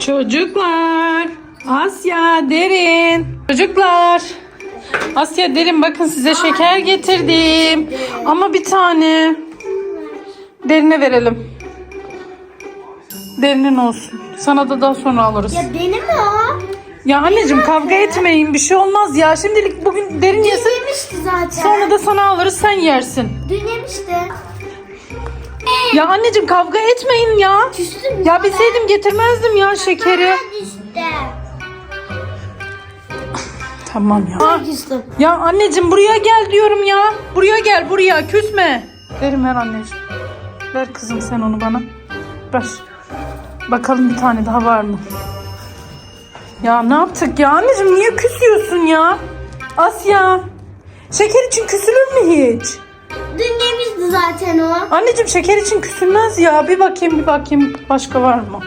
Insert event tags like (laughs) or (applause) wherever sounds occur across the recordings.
Çocuklar. Asya derin. Çocuklar. Asya derin bakın size şeker getirdim. Ama bir tane. Derine verelim. Derinin olsun. Sana da daha sonra alırız. Ya benim o. Ya anneciğim kavga etmeyin bir şey olmaz ya. Şimdilik bugün derin yesin. Dün yemişti zaten. Sonra da sana alırız sen yersin. Dün yemişti. Ya anneciğim kavga etmeyin ya. Küstüm. Ya bilseydim getirmezdim ya şekeri. Tamam ya. Ben küstüm. Ya anneciğim buraya gel diyorum ya. Buraya gel buraya küsme. Verim ver anneciğim. Ver kızım sen onu bana. Ver. Bakalım bir tane daha var mı? Ya ne yaptık ya anneciğim niye küsüyorsun ya? Asya. Şeker için küsülür mü hiç? Dün yemişti zaten o. Anneciğim şeker için küsülmez ya. Bir bakayım bir bakayım başka var mı?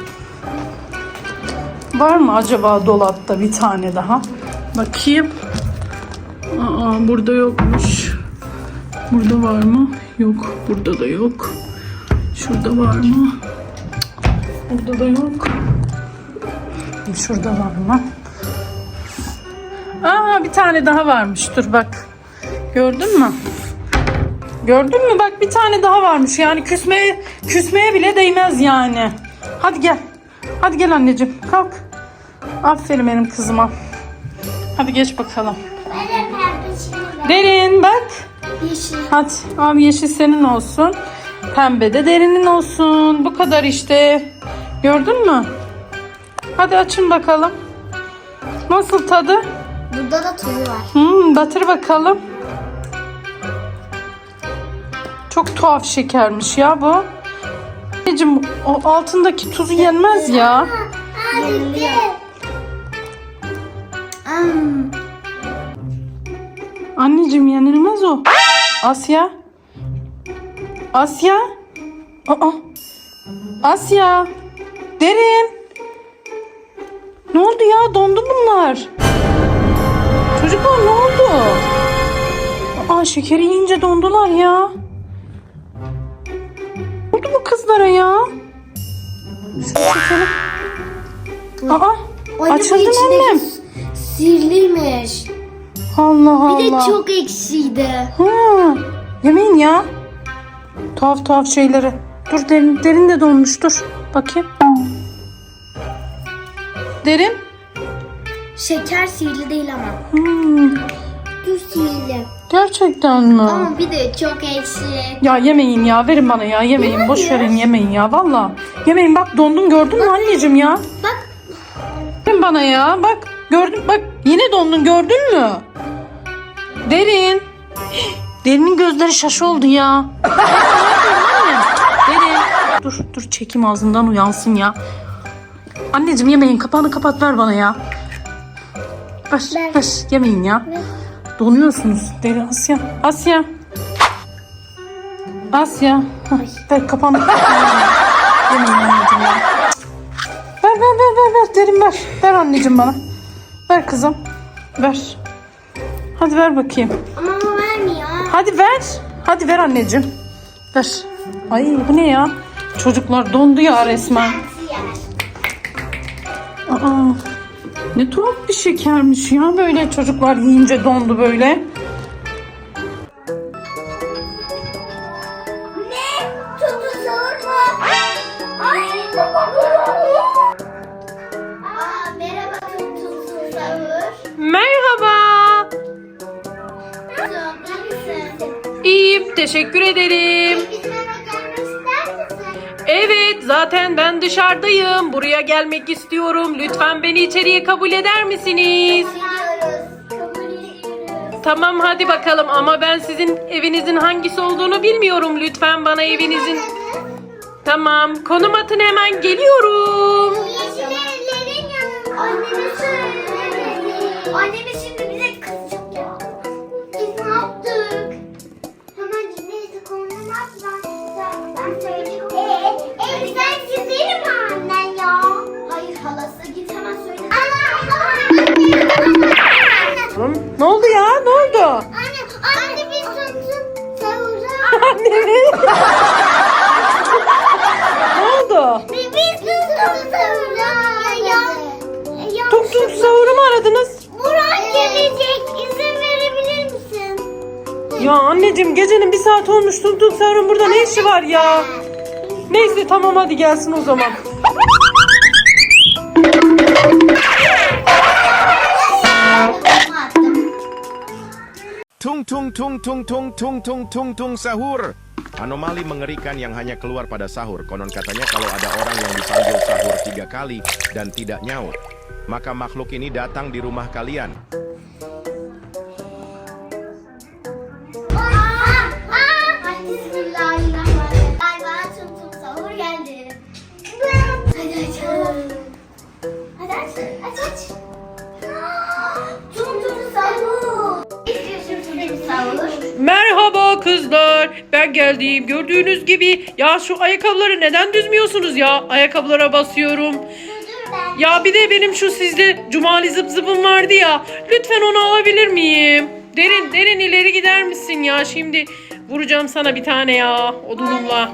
Var mı acaba dolapta bir tane daha? Bakayım. Aa burada yokmuş. Burada var mı? Yok. Burada da yok. Şurada var mı? Burada da yok. Şurada var mı? Aa bir tane daha varmış. Dur bak. Gördün mü? Gördün mü? Bak bir tane daha varmış. Yani küsmeye küsmeye bile değmez yani. Hadi gel. Hadi gel anneciğim. Kalk. Aferin benim kızıma. Hadi geç bakalım. Derin bak. Yeşil. Hadi abi yeşil senin olsun. Pembe de derinin olsun. Bu kadar işte. Gördün mü? Hadi açın bakalım. Nasıl tadı? Burada da tuzu var. Hmm, batır bakalım. Çok tuhaf şekermiş ya bu. Anneciğim o altındaki tuzu yenmez ya. Anneciğim yenilmez o. Asya. Asya. Aa. Asya. Derin. Ne oldu ya? Dondu bunlar. Çocuklar ne oldu? Aa şekeri yiyince dondular ya. Şekeri. Aa. Anne Açıldı mı annem? Sirliymiş. Allah Allah. Bir de çok ekşiydi. Ha, yemeyin ya. Tuhaf tuhaf şeyleri. Dur derin, derin de donmuş dur. Bakayım. Derin. Şeker sihirli değil ama. Hmm, Düz sihirli. Gerçekten mi? Ama bir de çok ekşi. Ya yemeyin ya verin bana ya yemeyin. Boş verin yemeyin ya valla. Yemeyin bak dondun gördün mü anneciğim ya? Bak Verin bana ya bak gördün bak yine dondun gördün mü? Derin. Derinin gözleri şaş oldu ya. (laughs) Derin. Dur dur çekim ağzından uyansın ya. Anneciğim yemeyin kapağını kapat ver bana ya. Ver. ver yemeyin ya. Donuyorsunuz. Derin Asya. Asya. Asya. Ver ya. Ver ver ver ver ver derin ver. Ver anneciğim bana. Ver kızım. Ver. Hadi ver bakayım. ama o vermiyor. Hadi ver. Hadi ver anneciğim. Ver. Ay bu ne ya? Çocuklar dondu ya resmen. Aa, ne tuhaf bir şekermiş ya böyle çocuklar yiyince dondu böyle. Ne? Aa, merhaba? İyiyim teşekkür ederim. Zaten ben dışarıdayım. Buraya gelmek istiyorum. Lütfen beni içeriye kabul eder misiniz? Tamam hadi bakalım ama ben sizin evinizin hangisi olduğunu bilmiyorum. Lütfen bana evinizin... Tamam konum atın hemen geliyorum. Yeşil evlerin yanında. Anneme söylemedik. Anneme şimdi Anne. Ne oldu ya ne oldu? Anne, anne biz tutun savura. Anne mi? ne oldu? Biz tutun savura. Ya aradınız? Burak gelecek. İzin verebilir misin? Ya anneciğim gecenin bir saat olmuş Tung Tung Sahur'un burada ne işi var ya? Neyse tamam hadi gelsin o zaman. (laughs) Tung tung tung tung tung tung tung tung tung sahur. Anomali mengerikan yang hanya keluar pada sahur. Konon katanya kalau ada orang yang dipanggil sahur tiga kali dan tidak nyaut, maka makhluk ini datang di rumah kalian. Aa. Bismillahirrahmanirrahim. Merhaba kızlar. Ben geldim. Gördüğünüz gibi ya şu ayakkabıları neden düzmüyorsunuz ya? Ayakkabılara basıyorum. Ya bir de benim şu sizde cumali zıp zıpım vardı ya. Lütfen onu alabilir miyim? Derin derin ileri gider misin ya? Şimdi vuracağım sana bir tane ya odunumla.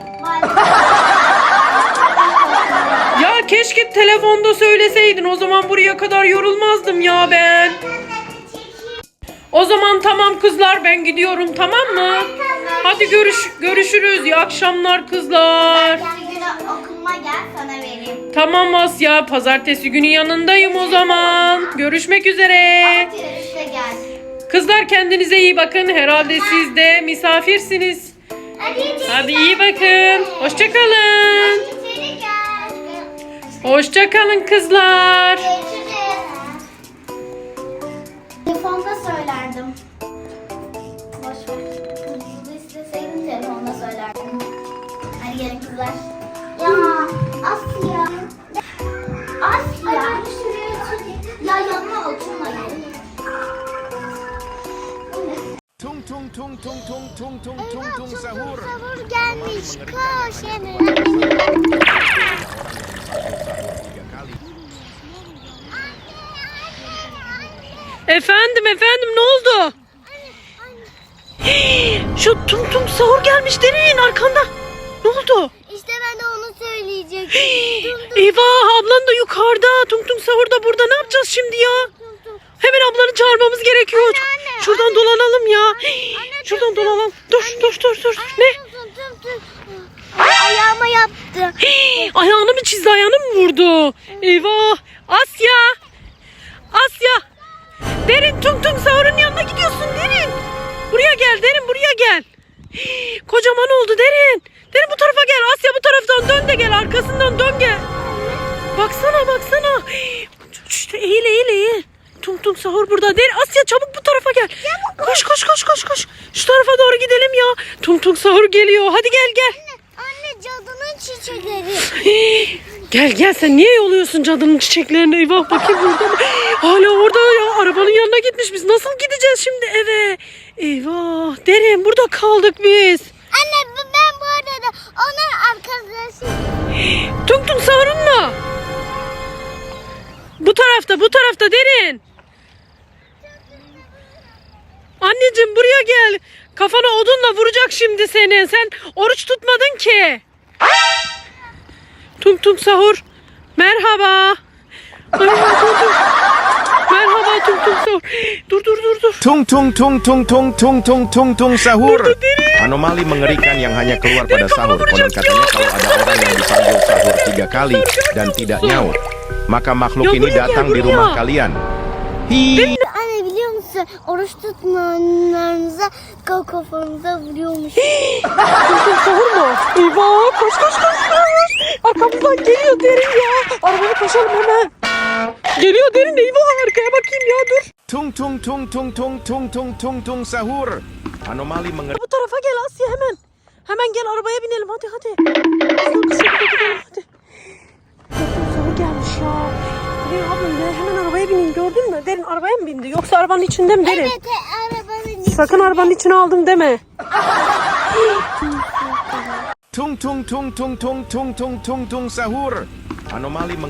Ya keşke telefonda söyleseydin. O zaman buraya kadar yorulmazdım ya ben. O zaman tamam kızlar ben gidiyorum tamam mı? Hadi görüş görüşürüz. İyi akşamlar kızlar. Ertesi günü okuluma gel sana vereyim. Tamam Asya. Pazartesi günü yanındayım o zaman. Görüşmek üzere. Altı yarışta gel. Kızlar kendinize iyi bakın. Herhalde siz de misafirsiniz. Hadi, Hadi iyi bakın. Hoşçakalın. Hoşçakalın kızlar. Ya Asya. Asya. Ya yanına oturma gelin. Tung tung tung tung tung tung tung tung tung sahur. Sahur gelmiş. Koş. Efendim efendim ne oldu? Şu tum tum sahur gelmiş derin arkanda. Ne oldu? İşte ben de onu söyleyecektim. Eyvah ablan da yukarıda. Tung tung sahur da burada. Ne yapacağız şimdi ya? Hemen ablanı çağırmamız gerekiyor. anne, Şuradan anne. dolanalım ya. Anne, Şuradan tum tum. dolanalım. Dur dur dur dur. Ne? Ay, ayağıma yaptı. (gasps) Ayağını mı çizdi ayağını mı vurdu? Eyvah. Asya. Asya. Derin tung tung sahurun yanına gidiyorsun Derin. Buraya gel Derin buraya gel. Kocaman oldu Derin. Derin bu tarafa gel. Asya bu taraftan dön de gel. Arkasından dön gel. Baksana baksana. İşte eğil eğil eğil. Tung tung sahur burada. Derin Asya çabuk bu tarafa gel. Koş koş koş koş koş. Şu tarafa doğru gidelim ya. Tung tung sahur geliyor. Hadi gel gel. Anne cadının çiçekleri. (laughs) Gel gel sen niye yoluyorsun cadının çiçeklerini? Eyvah bakayım burada mı? Hala orada ya arabanın yanına gitmiş. Biz nasıl gideceğiz şimdi eve? Eyvah derin burada kaldık biz. Anne ben bu arada onun arkadaşıyım. Tung tung sahurun mu? Bu tarafta bu tarafta derin. Anneciğim buraya gel. Kafana odunla vuracak şimdi seni. Sen oruç tutmadın ki. Tung tung sahur. Merhaba. Ay, dur, dur. Merhaba tung tung sahur. Dur dur dur dur. Tung tung tung tung tung tung tung tung tung sahur. Anomali mengerikan yang hanya keluar pada sahur. Konon katanya kalau ada orang yang dipanggil sahur tiga kali dan tidak nyaut, maka makhluk ini datang di rumah kalian. Hi. Anne biliyor musun oruç tutmayanlarınıza kafanıza vuruyormuş. Tung tung sahur mu? Eyvah koş koş koş koş. Arkamızdan geliyor derin ya. Arabaya koşalım hemen. Geliyor derin eyvah arkaya bakayım ya dur. Tung tung tung tung tung tung tung tung tung sahur. Anomali mengerikan. Bu tarafa gel Asya hemen. Hemen gel arabaya binelim hadi hadi. Hızlı şekilde gidelim hadi. Tung sahur gelmiş ya. Derin ablam ya hemen arabaya bineyim gördün mü? Derin arabaya mı bindi? Yoksa arabanın içinde mi Derin? Evet arabanın içi. Sakın arabanın içine aldım deme. Tung tung tung tung tung tung tung tung sahur. Anomali meng